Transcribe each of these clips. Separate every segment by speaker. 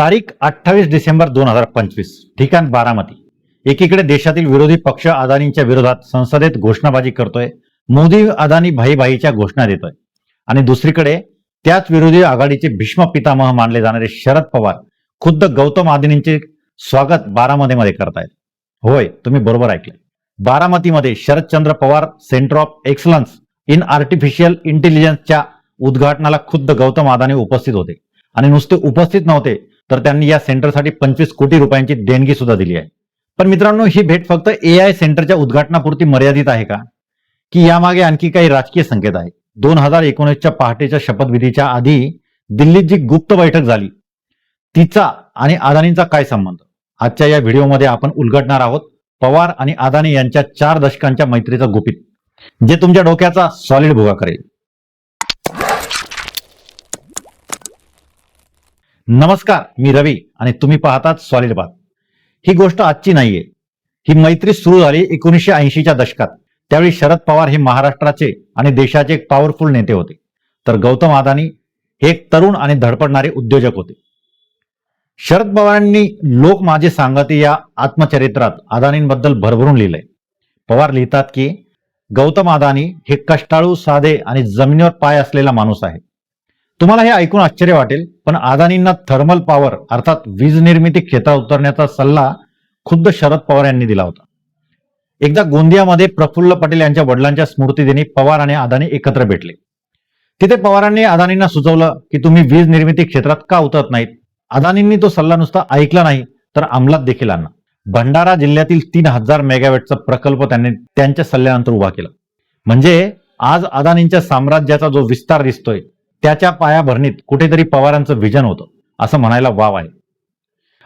Speaker 1: तारीख अठ्ठावीस डिसेंबर दोन हजार पंचवीस ठिकाण बारामती. एकीकडे देशातील विरोधी पक्ष अदानींच्या विरोधात संसदेत घोषणाबाजी करतोय मोदी अदानी भाई भाईच्या घोषणा देतोय. आणि दुसरीकडे त्याच विरोधी आघाडीचे भीष्म पितामह मानले जाणारे शरद पवार खुद्द गौतम अदानींचे स्वागत बारामतीमध्ये करतायत. होय तुम्ही बरोबर ऐकले बारामतीमध्ये Sharadchandra Pawar centre of excellence in artificial इंटेलिजन्सच्या उद्घाटनाला खुद्द गौतम अदानी उपस्थित होते. आणि नुसते उपस्थित नव्हते तर त्यांनी या सेंटरसाठी पंचवीस कोटी रुपयांची देणगी सुद्धा दिली आहे. पण मित्रांनो ही भेट फक्त ए आय सेंटरच्या उद्घाटनापुरती मर्यादित आहे का? की यामागे आणखी काही राजकीय संकेत आहे. दोन हजार एकोणीसच्या पहाटेच्या शपथविधीच्या आधी दिल्लीत जी गुप्त बैठक झाली तिचा आणि अदानींचा काय संबंध? आजच्या या व्हिडिओमध्ये आपण उलगडणार आहोत पवार आणि अदानी यांच्या चार दशकांच्या मैत्रीचं गुपित जे तुमच्या डोक्याचा सॉलिड भुगा करेल. नमस्कार मी रवी आणि तुम्ही पाहतात सॉलिड बात ही गोष्ट आजची नाहीये. ही मैत्री सुरू झाली एकोणीसशे ऐंशीच्या दशकात. त्यावेळी शरद पवार हे महाराष्ट्राचे आणि देशाचे एक पॉवरफुल नेते होते. तर गौतम अदानी हे एक तरुण आणि धडपडणारे उद्योजक होते. शरद पवारांनी लोक माझे सांगते या आत्मचरित्रात अदानींबद्दल भरभरून लिहिलंय. पवार लिहितात की गौतम अदानी हे कष्टाळू साधे आणि जमिनीवर पाय असलेला माणूस आहे. तुम्हाला हे ऐकून आश्चर्य वाटेल पण अदानींना थर्मल पॉवर अर्थात वीज निर्मिती क्षेत्रात उतरण्याचा सल्ला खुद्द शरद पवार यांनी दिला होता. एकदा गोंदियामध्ये प्रफुल्ल पटेल यांच्या वडिलांच्या स्मृतीदिनी पवार आणि अदानी एकत्र भेटले. तिथे पवारांनी अदानींना सुचवलं की तुम्ही वीज निर्मिती क्षेत्रात का उतरत नाहीत? अदानींनी तो सल्ला नुसता ऐकला नाही तर अंमलात देखील आणला भंडारा जिल्ह्यातील तीन हजार मेगावॅटचा प्रकल्प त्यांनी त्यांच्या सल्ल्यानंतर उभा केला. म्हणजे आज अदानींच्या साम्राज्याचा जो विस्तार दिसतोय त्याच्या पायाभरणीत कुठेतरी पवारांचं विजन होतं. असं म्हणायला वाव आहे.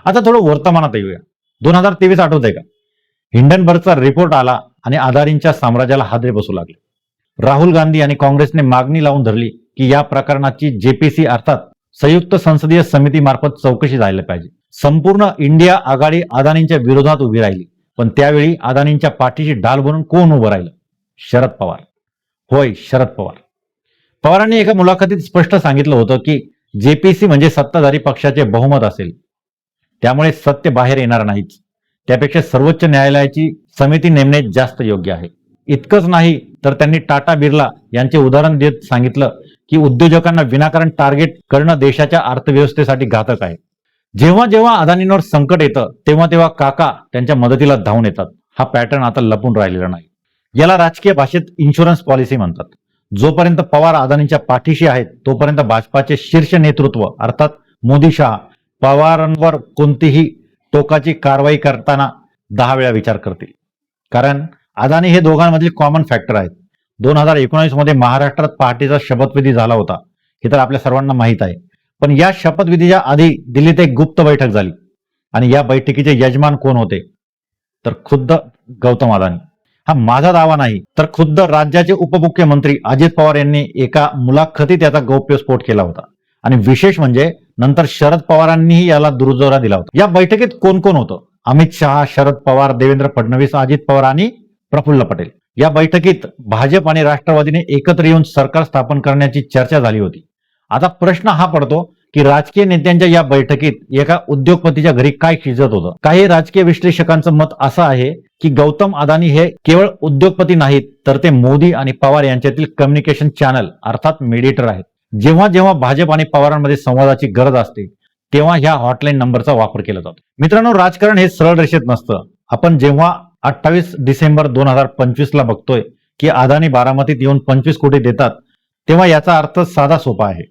Speaker 1: आता थोडं वर्तमानात येऊया. दोन हजार तेवीस आठवतंय का? हिंडनबर्गचा रिपोर्ट आला आणि अदानींच्या साम्राज्याला हादरे बसू लागले. राहुल गांधी आणि काँग्रेसने मागणी लावून धरली की या प्रकरणाची जेपीसी अर्थात संयुक्त संसदीय समितीमार्फत चौकशी झाली पाहिजे. संपूर्ण इंडिया आघाडी अदानींच्या विरोधात उभी राहिली. पण त्यावेळी अदानींच्या पाठीची ढाल बनून कोण उभं राहिलं? शरद पवार. होय शरद पवार. पवारांनी एका मुलाखतीत स्पष्ट सांगितलं होतं की जेपीसी म्हणजे सत्ताधारी पक्षाचे बहुमत असेल. त्यामुळे सत्य बाहेर येणार नाहीच. त्यापेक्षा सर्वोच्च न्यायालयाची समिती नेमणे जास्त योग्य आहे. इतकंच नाही तर त्यांनी टाटा बिर्ला यांचे उदाहरण देत सांगितलं की उद्योजकांना विनाकारण टार्गेट करणं देशाच्या अर्थव्यवस्थेसाठी घातक आहे. जेव्हा जेव्हा अदानींवर संकट येतं तेव्हा तेव्हा काका त्यांच्या मदतीला धावून येतात. हा पॅटर्न आता लपून राहिलेला नाही. याला राजकीय भाषेत इन्शुरन्स पॉलिसी म्हणतात. जोपर्यंत पवार अदानींच्या पाठीशी आहेत तोपर्यंत भाजपाचे शीर्ष नेतृत्व अर्थात मोदी शहा पवारांवर कोणतीही टोकाची कारवाई करताना दहा वेळा विचार करतील. कारण अदानी हे दोघांमधील कॉमन फॅक्टर आहेत. दोन हजार एकोणीसमध्ये महाराष्ट्रात पहाटेचा शपथविधी झाला होता. हे तर आपल्या सर्वांना माहीत आहे. पण या शपथविधीच्या आधी दिल्लीत एक गुप्त बैठक झाली. आणि या बैठकीचे यजमान कोण होते? तर खुद्द गौतम अदानी. हा माझा दावा नाही. तर खुद्द राज्याचे उपमुख्यमंत्री अजित पवार यांनी एका मुलाखतीत याचा गौप्यस्फोट केला होता. आणि विशेष म्हणजे नंतर शरद पवारांनीही याला दुर्जोरा दिला होता. या बैठकीत कोण कोण होतं? अमित शहा शरद पवार देवेंद्र फडणवीस अजित पवार आणि प्रफुल्ल पटेल. या बैठकीत भाजप आणि राष्ट्रवादीने एकत्र येऊन सरकार स्थापन करण्याची चर्चा झाली होती. आता प्रश्न हा पडतो की राजकीय नेत्यांच्या या बैठकीत एका उद्योगपतीच्या घरी काय शिजत होतं? काही राजकीय विश्लेषकांचं मत असं आहे की गौतम अदानी हे केवळ उद्योगपती नाहीत तर ते मोदी आणि पवार यांच्यातील कम्युनिकेशन चॅनल अर्थात मेडिएटर आहेत. जेव्हा जेव्हा भाजप आणि पवारांमध्ये संवादाची गरज असते तेव्हा ह्या हॉटलाईन नंबरचा वापर केला जातो. मित्रांनो राजकारण हे सरळ रेषेत नसतं. आपण जेव्हा अठ्ठावीस डिसेंबर दोन हजार पंचवीस ला बघतोय की अदानी बारामतीत येऊन पंचवीस कोटी देतात तेव्हा याचा अर्थ साधा सोपा आहे.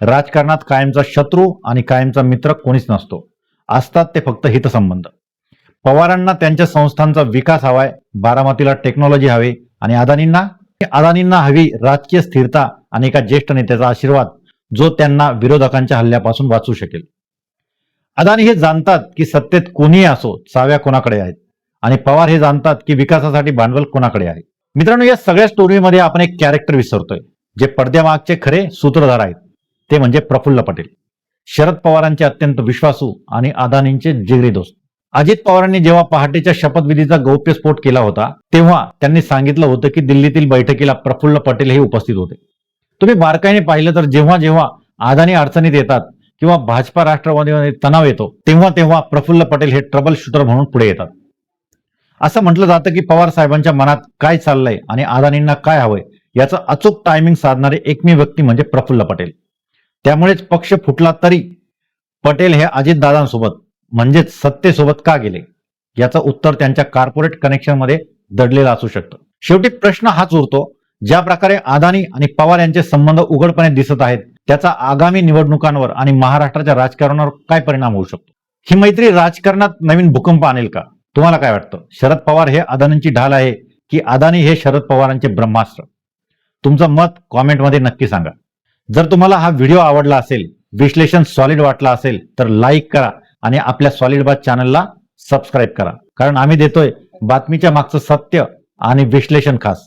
Speaker 1: राजकारणात कायमचा शत्रू आणि कायमचा मित्र कोणीच नसतो. असतात ते फक्त हितसंबंध. पवारांना त्यांच्या संस्थांचा विकास हवाय बारामतीला टेक्नॉलॉजी हवी आणि अदानींना? अदानींना हवी राजकीय स्थिरता आणि एका ज्येष्ठ नेत्याचा आशीर्वाद जो त्यांना विरोधकांच्या हल्ल्यापासून वाचू शकेल. अदानी हे जाणतात की सत्तेत कोणीही असो चाव्या कोणाकडे आहेत? आणि पवार हे जाणतात की विकासासाठी भांडवल कोणाकडे आहे? मित्रांनो या सगळ्या स्टोरीमध्ये आपण एक कॅरेक्टर विसरतोय जे पडद्यामागचे खरे सूत्रधार आहेत. ते म्हणजे प्रफुल्ल पटेल. शरद पवारांचे अत्यंत विश्वासू आणि अदानींचे जिगरी दोस्त. अजित पवारांनी जेव्हा पहाटेच्या शपथविधीचा गौप्यस्फोट केला होता तेव्हा त्यांनी सांगितलं होतं की दिल्लीतील बैठकीला प्रफुल्ल पटेल हे उपस्थित होते. तुम्ही बारकाईने पाहिलं तर जेव्हा जेव्हा अदानी अडचणीत येतात किंवा भाजपा राष्ट्रवादीमध्ये तणाव येतो तेव्हा तेव्हा प्रफुल्ल पटेल हे ट्रबल शूटर म्हणून पुढे येतात. असं म्हटलं जातं की पवार साहेबांच्या मनात काय चाललंय आणि अदानींना काय हवंय याचं अचूक टायमिंग साधणारे एकमेव व्यक्ती म्हणजे प्रफुल्ल पटेल. त्यामुळेच पक्ष फुटला तरी पटेल हे अजितदादांसोबत म्हणजेच सत्तेसोबत का गेले? याचं उत्तर त्यांच्या कॉर्पोरेट कनेक्शनमध्ये दडलेलं असू शकतं. शेवटी प्रश्न हाच उरतो ज्या प्रकारे अदानी आणि पवार यांचे संबंध उघडपणे दिसत आहेत त्याचा आगामी निवडणुकांवर आणि महाराष्ट्राच्या राजकारणावर काय परिणाम होऊ शकतो? ही मैत्री राजकारणात नवीन भूकंप आणेल का? तुम्हाला काय वाटतं? शरद पवार हे अदानींची ढाल आहे की अदानी हे शरद पवारांचे ब्रह्मास्त्र? तुमचं मत कॉमेंटमध्ये नक्की सांगा. जर तुम्हाला हा व्हिडिओ आवडला असेल विश्लेषण सॉलिड वाटला असेल तर लाईक करा आणि आपल्या सॉलिड बात चॅनलला सबस्क्राईब करा. कारण आम्ही देतोय बातमीच्या मागचं सत्य आणि विश्लेषण खास.